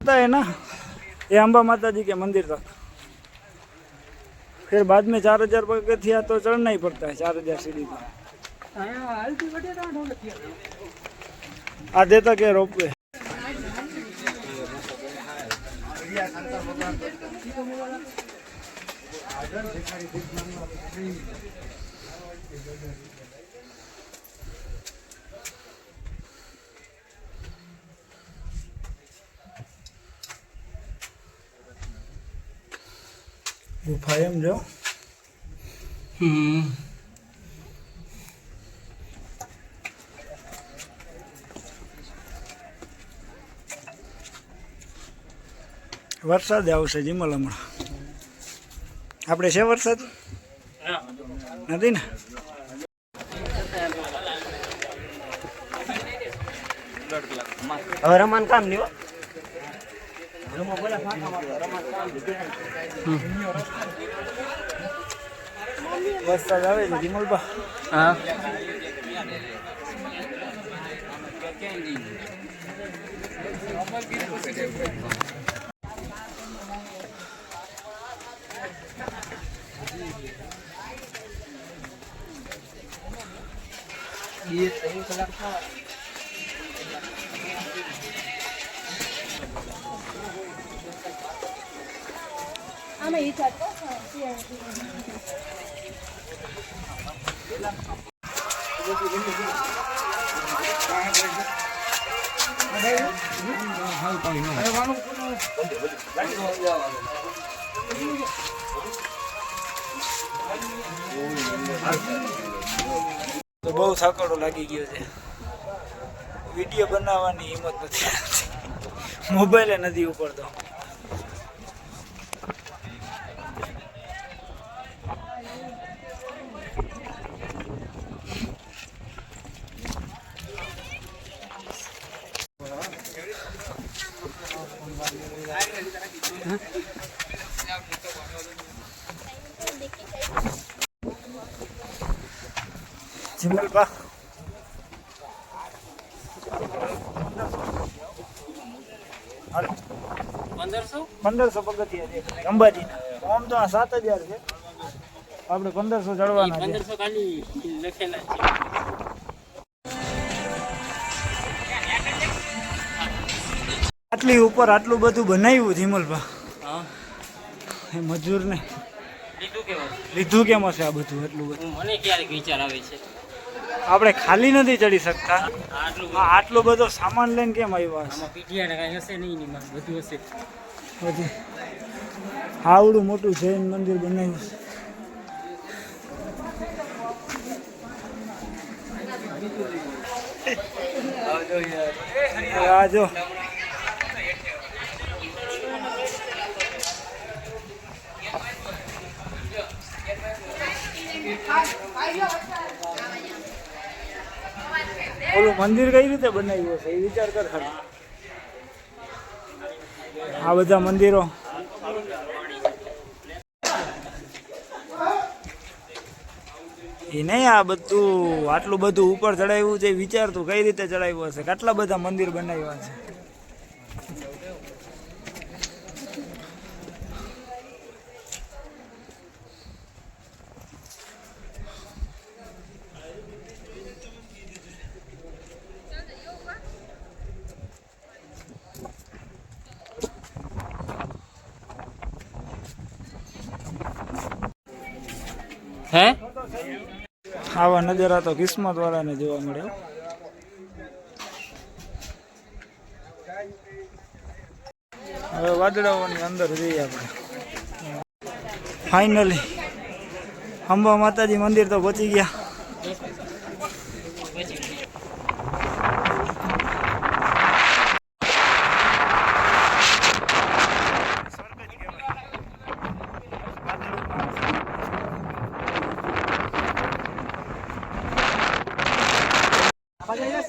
है ना, ये अम्बा माता जी के मंदिर तक फिर बाद में चार हज़ार पगथिया तो चढ़ना ही पड़ता है, चार हज़ार सीढ़ी तो। आधे तक है रोप वे ગુફા એમ જો વરસાદ આવશે જીમલ હમણાં આપણે છે વરસાદ નથી ને હવે રમવાનું કામ નહીં હો. વરસાદ આવે છે જીમલબા હા આમાં ઈ બહુ થાકડો લાગી ગયો છે. વીડિયો બનાવવાની હિંમત નથી મોબાઈલે નથી ઉપડતો. જીમલબા પંદરસો? પગથિયા છે. અંબાજીના. આમ તો આ સાત હજાર છે. આપણે પંદરસો ચડવાના પંદરસો ખાલી લખેલા છે. આટલી ઉપર આટલું બધું બનાવ્યું ધીમલભા એ મજૂરને. લીધું લીધું કેમ હશે આ બધું એટલું બધું? મને ક્યારેક વિચાર આવે છે. આપણે ખાલી નથી ચડી શકતા. આટલો બધો સામાન લઈને કેમ આવ્યા પછી આવડું મોટું જૈન મંદિર બનાવ્યું છે. આ જો. મંદિર કઈ રીતે બનાવ્યું હશે? એ વિચાર કર ખાલી. આ બધા મંદિરો. એ નહીં આ બધું, આટલું બધું ઉપર ચડાવ્યું છે વિચારતું કઈ રીતે ચડાવ્યું હશે? કેટલા બધા મંદિર બનાવ્યા છે? હે? આવા નજારા તો કિસ્મત વાળાને જોવા મળે. હવે વાદળાઓની અંદર જઈએ આપણે. ફાઇનલી અંબા માતાજી મંદિર તો પહોંચી ગયા.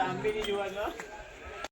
આંબી ની જોવા